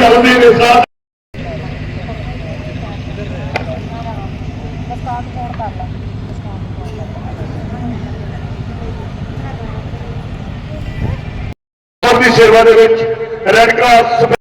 چلنے کے ساتھ سیوا ریڈ کراس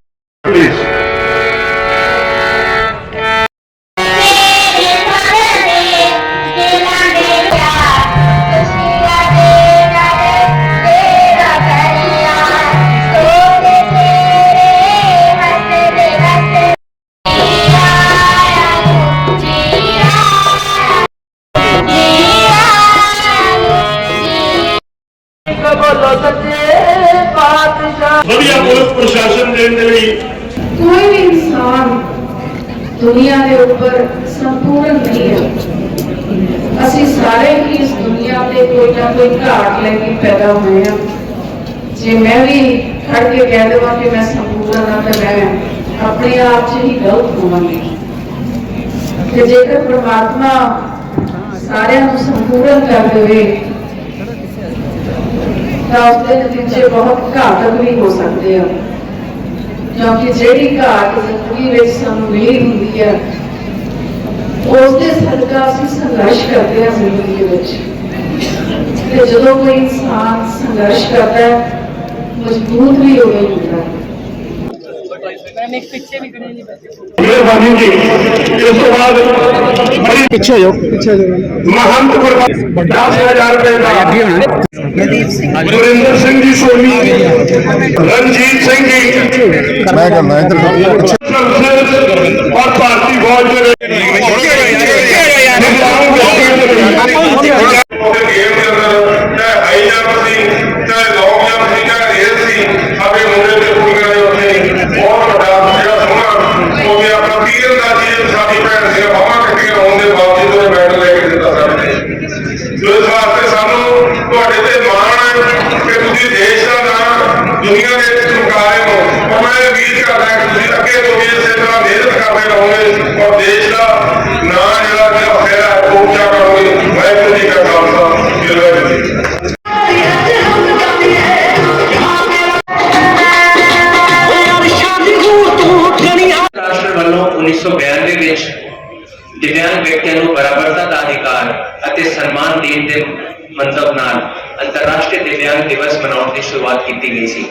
ਵਧੀਆ ਪੁਲਿਸ ਪ੍ਰਸ਼ਾਸਨ ਦੇਣ ਦੇ ਲਈ। ਕੋਈ ਵੀ ਇਨਸਾਨ ਦੁਨੀਆ ਦੇ ਉੱਪਰ ਸੰਪੂਰਨ ਨਹੀਂ ਹੈ। ਅਸੀਂ ਸਾਰੇ ਹੀ ਇਸ ਦੁਨੀਆ ਤੇ ਕੋਈ ਨਾ ਕੋਈ ਘਾਟ ਲੈ ਕੇ ਪੈਦਾ ਹੋਏ ਹਾਂ। ਜੇ ਮੈਂ ਵੀ ਖੜ ਕੇ ਕਹਿ ਦੇਵਾਂ ਕਿ ਮੈਂ ਸੰਪੂਰਨ ਹਾਂ ਤਾਂ ਮੈਂ ਆਪਣੇ ਆਪ 'ਚ ਹੀ ਗਲਤ ਹੋਵਾਂਗੀ। ਤੇ ਜੇਕਰ ਪ੍ਰਮਾਤਮਾ ਸਾਰਿਆਂ ਨੂੰ ਸੰਪੂਰਨ ਕਰ ਦੇਵੇ ਤਾਂ ਉਸਦੇ ਨਤੀਜੇ ਬਹੁਤ ਘਾਤਕ ਵੀ ਹੋ ਸਕਦੇ ਆ। ਕਿਉਂਕਿ ਜਿਹੜੀ ਘਾਟ ਜ਼ਿੰਦਗੀ ਵਿੱਚ ਸਾਨੂੰ ਮਿਲੀ ਹੁੰਦੀ ਹੈ ਉਸ ਦੇ ਸਦਕਾ ਅਸੀਂ ਸੰਘਰਸ਼ ਕਰਦੇ ਹਾਂ ਜ਼ਿੰਦਗੀ ਵਿੱਚ। ਤੇ ਜਦੋਂ ਕੋਈ ਇਨਸਾਨ ਸੰਘਰਸ਼ ਕਰਦਾ ਹੈ, ਮਜ਼ਬੂਤ ਵੀ ਹੋ ਗਈ ਹੁੰਦਾ ਹੈ ਮਿਹਰਬਾਨੀ ਜੀ ਇਸ ਤੋਂ ਬਾਅਦ ਬੜੀ ਪਿੱਛੇ ਹੋ ਜਾਓ ਪਿੱਛੇ ਹੋ ਜਾਓ ਮਹੰਤ ਗੁਰਬਾਣੀ 10000 ਰੁਪਏ ਦਾ ਗੁਰਿੰਦਰ ਸਿੰਘ ਜੀ ਸੋਨੀ ਰਣਜੀਤ ਸਿੰਘ ਜੀ ਮੈਂ ਕਰਨਾ ਇੱਧਰ ਸਰਵਿਸ ਔਰ ਭਾਰਤੀ ਫੌਜ ਦੇ ਦੇਸ਼ ਦਾ ਨਾਮ ਦੁਨੀਆ ਦੇ ਵਿੱਚ ਚਮਕਾ ਹੋ। ਔਰ ਮੈਂ ਉਮੀਦ ਕਰਦਾ ਕਿ ਤੁਸੀਂ ਅੱਗੇ ਤੋਂ ਵੀ ਇਸੇ ਤਰ੍ਹਾਂ ਮਿਹਨਤ ਕਰਦੇ ਰਹੋਗੇ ਔਰ ਦੇਸ਼ ਦਾ ਨਾਮ ਜਿਹੜਾ ਕਿ ਫੇਰਾ ਉਹ ਉੱਚਾ ਕਰੋਗੇ। ਵਾਹਿਗੁਰੂ ਜੀ ਕਾ ਖਾਲਸਾ। ਵਾਹਿਗੁਰੂ ਜੀ ਦਿਵਿਆਂਗ ਵਿਅਕਤੀਆਂ ਨੂੰ ਬਰਾਬਰਤਾ ਦਾ ਅਧਿਕਾਰ ਅਤੇ ਸਨਮਾਨ ਦੇਣ ਦੇ ਮੰਤਵ ਨਾਲ ਅੰਤਰਰਾਸ਼ਟਰੀ ਦਿਵਿਆਂਗ ਦਿਵਸ ਮਨਾਉਣ ਦੀ ਸ਼ੁਰੂਆਤ ਕੀਤੀ ਗਈ ਸੀ।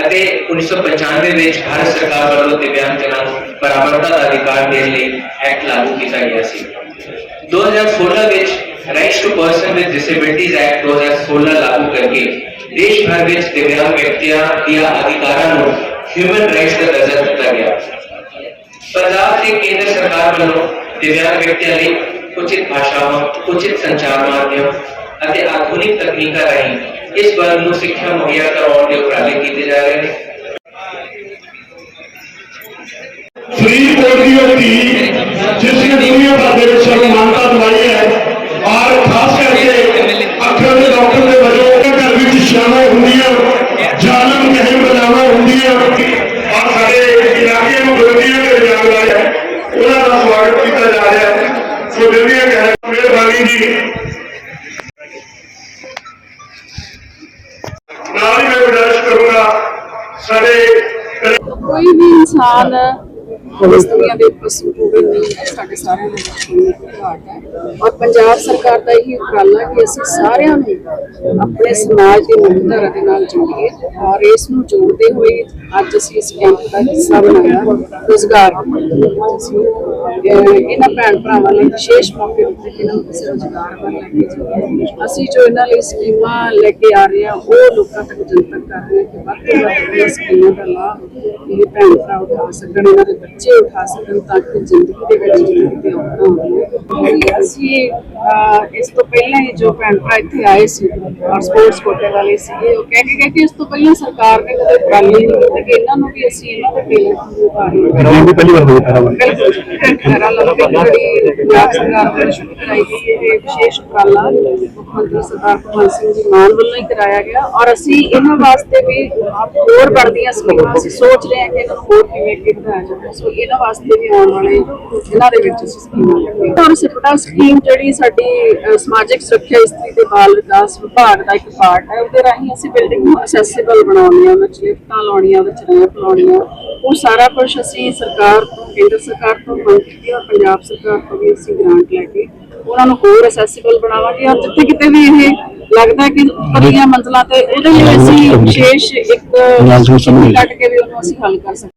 ਅਤੇ 1995 ਵਿੱਚ ਭਾਰਤ ਸਰਕਾਰ ਵੱਲੋਂ ਦਿਵਿਆਂਗਜਨਾਂ ਨੂੰ ਬਰਾਬਰਤਾ ਦਾ ਅਧਿਕਾਰ ਦੇਣ ਲਈ ਐਕਟ ਲਾਗੂ ਕੀਤਾ ਗਿਆ ਸੀ। 2016 ਵਿੱਚ rights to person with disabilities act 2016 ਲਾਗੂ ਕਰਕੇ ਦੇਸ਼ ਭਰ ਵਿੱਚ ਦਿਵਿਆਂਗ ਵਿਅਕਤੀਆਂ ਦੀਆਂ ਅਧਿਕਾਰਾਂ ਨੂੰ ਹਿਊਮਨ ਰਾਈਟਸ ਦਾ ਦਰਜਾ ਦਿੱਤਾ ਗਿਆ। ਪੰਜਾਬ ਤੇ ਕੇਂਦਰ ਸਰਕਾਰ ਵੱਲੋਂ ਦਿਵਿਆਂਗ ਵਿਅਕਤੀਆਂ ਲਈ ਉਚਿਤ ਭਾਸ਼ਾਵਾਂ, ਉਚਿਤ ਸੰਚਾਰ ਮਾਧਿਅਮ ਅਤੇ ਆਧੁਨਿਕ ਤਕਨੀਕਾਂ ਰਾਹੀਂ ਇਸ ਵਰਗ ਨੂੰ ਸਿੱਖਿਆ ਮੁਹੱਈਆ ਕਰਾਉਣ ਦੇ ਉਪਰਾਲੇ ਕੀਤੇ ਜਾ ਰਹੇ ਨੇ। ਫਰੀਦਕੋਟ ਦੀ ਉਹ ਧੀ ਜਿਸ ਨੇ ਦੁਨੀਆ ਭਰ ਦੇ ਵਿੱਚ ਸਾਨੂੰ ਦਿਵਾਈ ਹੈ, ਔਰ ਖਾਸ ਕਰਕੇ ਅੱਖਾਂ ਦੇ ਡਾਕਟਰ ਦੇ ਵਜੋਂ ਘਰ ਵਿੱਚ ਸ਼ਾਮਾਂ ਹੁੰਦੀਆਂ, ਜਾਲਮ ਕਹੇ ਬਲਾਵਾਂ ਹੁੰਦੀਆਂ, ਔਰ ਸਾਡੇ ਇਲਾਕੇ ਨੂੰ ਬੁਲੰਦੀਆਂ ਦੇ ਜਾਣ ਵਾਲੇ ਉਹਨਾਂ ਦਾ ਸਵਾਗਤ ਕੀਤਾ ਜਾ ਰਿਹਾ ਹੈ। ਸੋ ਜਲਦੀਆਂ ਕਹਿ ਮਿਹਰਬਾਨੀ ਜੀ। ਸਾਡੇ ਕੋਈ ਵੀ ਇਨਸਾਨ ਇਸ ਦੁਨੀਆ ਦੇ ਉੱਪਰ ਸੰਪੂਰਨ ਨਹੀਂ ਹੈ। ਸਾਡੇ ਸਾਰਿਆਂ ਦਾ ਘਾਟ ਹੈ। ਔਰ ਪੰਜਾਬ ਸਰਕਾਰ ਦਾ ਇਹ ਉਪਰਾਲਾ ਕਿ ਅਸੀਂ ਸਾਰਿਆਂ ਨੂੰ ਆਪਣੇ ਸਮਾਜ ਦੀ ਮੁੱਖ ਦੇ ਨਾਲ ਜੋੜੀਏ ਔਰ ਇਸ ਨੂੰ ਜੋੜਦੇ ਹੋਏ ਅੱਜ ਅਸੀਂ ਇਸ ਕੈਂਪ ਦਾ ਹਿੱਸਾ ਬਣਾਇਆ। ਰੋਜ਼ਗਾਰ। ਇਹਨਾਂ ਭੈਣ ਭਰਾਵਾਂ ਲਈ ਵਿਸ਼ੇਸ਼ ਮੌਕੇ ਉੱਤੇ ਇਹਨਾਂ ਨੂੰ ਕਿਸੇ ਰੋਜ਼ਗਾਰ ਵੱਲ ਲੈ ਕੇ ਜਾਈਏ ਅਸੀਂ ਜੋ ਇਹਨਾਂ ਲਈ ਸਕੀਮਾਂ ਲੈ ਕੇ ਆ ਰਹੇ ਹਾਂ, ਉਹ ਲੋਕਾਂ ਤੱਕ ਜਨਤਕ ਕਰ ਰਹੇ ਹਾਂ ਕਿ ਵੱਧ ਤੋਂ ਵੱਧ ਸਕੀਮਾਂ ਦਾ ਲਾਭ ਇਹ ਭੈਣ ਭਰਾ ਉਠਾ ਸਕਣ ਇਹਨਾਂ ਦੇ ਬੱਚੇ ਉਠਾ ਸਕਣ ਤਾਂ ਕਿ ਜ਼ਿੰਦਗੀ ਦੇ ਵਿੱਚ ਜ਼ਿੰਦਗੀ ਦੇ ਔਕੜਾਂ ਹੁੰਦੀਆਂ ਕਿ ਅਸੀਂ ਇਸ ਤੋਂ ਪਹਿਲਾਂ ਹੀ ਜੋ ਭੈਣ ਭਰਾ ਇੱਥੇ ਆਏ ਸੀ ਔਰ ਸਪੋਰਟਸ ਕੋਟੇ ਵਾਲੇ ਸੀਗੇ ਉਹ ਕਹਿ ਕੇ ਗਏ ਕਿ ਇਸ ਤੋਂ ਪਹਿਲਾਂ ਸਰਕਾਰ ਨੇ ਕਦੇ ਉਪਰਾਲੇ ਨਹੀਂ ਕੀਤੇ ਕਿ ਇਹਨਾਂ ਨੂੰ ਵੀ ਅਸੀਂ ਇਹਨਾਂ ਦੇ ਟੈਲੈਂਟ ਨੂੰ ਵੀ ਪਹਿਲੀ ਵਾਰ ਹੋਈ ਤਾਰਾ ਬਿਲਕੁਲ ਲੰਬੀ ਜਿਹੜੀ ਪੰਜਾਬ ਸਰਕਾਰ ਵੱਲੋਂ ਸ਼ੁਰੂ ਕਰਾਈ ਗਈ ਇਹ ਵਿਸ਼ੇਸ਼ ਉਪਰਾਲਾ ਮੁੱਖ ਮੰਤਰੀ ਸਰਦਾਰ ਭਗਵੰਤ ਸਿੰਘ ਜੀ ਮਾਨ ਵੱਲੋਂ ਹੀ ਕਰਾਇਆ ਗਿਆ ਔਰ ਅਸੀਂ ਇਹਨਾਂ ਵਾਸਤੇ ਵੀ ਹੋਰ बढ़ਦੀਆਂ ਸਕੀਮਾਂ ਅਸੀਂ ਸੋਚ ਰਹੇ ਹਾਂ ਕਿ ਇਹਨਾਂ ਨੂੰ ਹੋਰ ਕਿਵੇਂ ਅੱਗੇ ਵਧਾਇਆ ਜਾਵੇ? ਸੋ ਇਹਨਾਂ ਵਾਸਤੇ ਵੀ ਆਉਣ ਵਾਲੇ ਇਹਨਾਂ ਦੇ ਵਿੱਚ ਸਕੀਮਾਂ ਲੱਗੀ ਔਰ ਸਿਪਟਾ ਸਕੀਮ ਜਿਹੜੀ ਸਾਡੀ ਸਮਾਜਿਕ ਸੁਰੱਖਿਆ ਇਸਤਰੀ ਤੇ ਬਾਲ ਵਿਕਾਸ ਵਿਭਾਗ ਦਾ ਇੱਕ ਪਾਰਟ ਹੈ, ਉਹਦੇ ਰਾਹੀਂ ਅਸੀਂ ਬਿਲਡਿੰਗ ਨੂੰ ਅਸੈਸਿਬਲ ਬਣਾਉਂਦੇ ਹਾਂ ਵਿੱਚ, ਲਿਫਟਾਂ ਲਾਉਣੀਆਂ ਵਿੱਚ ਰੈਂਪ ਲਾਉਣੀਆਂ, ਉਹ ਸਾਰਾ ਕੁਝ ਅਸੀਂ ਸਰਕਾਰ ਤੋਂ, ਕੇਂਦਰ ਸਰਕਾਰ ਤੋਂ ਮੰਗ ਕੀਤੀ ਔਰ ਪੰਜਾਬ ਸਰਕਾਰ ਤੋਂ ਵੀ ਅਸੀਂ ਗ੍ਰਾਂਟ ਲੈ ਕੇ ਉਹਨਾਂ ਨੂੰ ਹੋਰ ਅਸੈਸਿਬਲ ਬਣਾਵਾਂਗੇ। ਔਰ ਜਿੱਥੇ ਕਿਤੇ ਵੀ ਇਹ ਲੱਗਦਾ ਕਿ ਉੱਪਰਲੀਆਂ ਮੰਜ਼ਲਾਂ ਤੇ ਉਹਦੇ ਲਈ ਅਸੀਂ ਵਿਸ਼ੇਸ਼ ਇੱਕ ਕੱਢ ਕੇ ਵੀ ਉਹਨੂੰ ਅਸੀਂ ਹੱਲ ਕਰ ਸਕਦੇ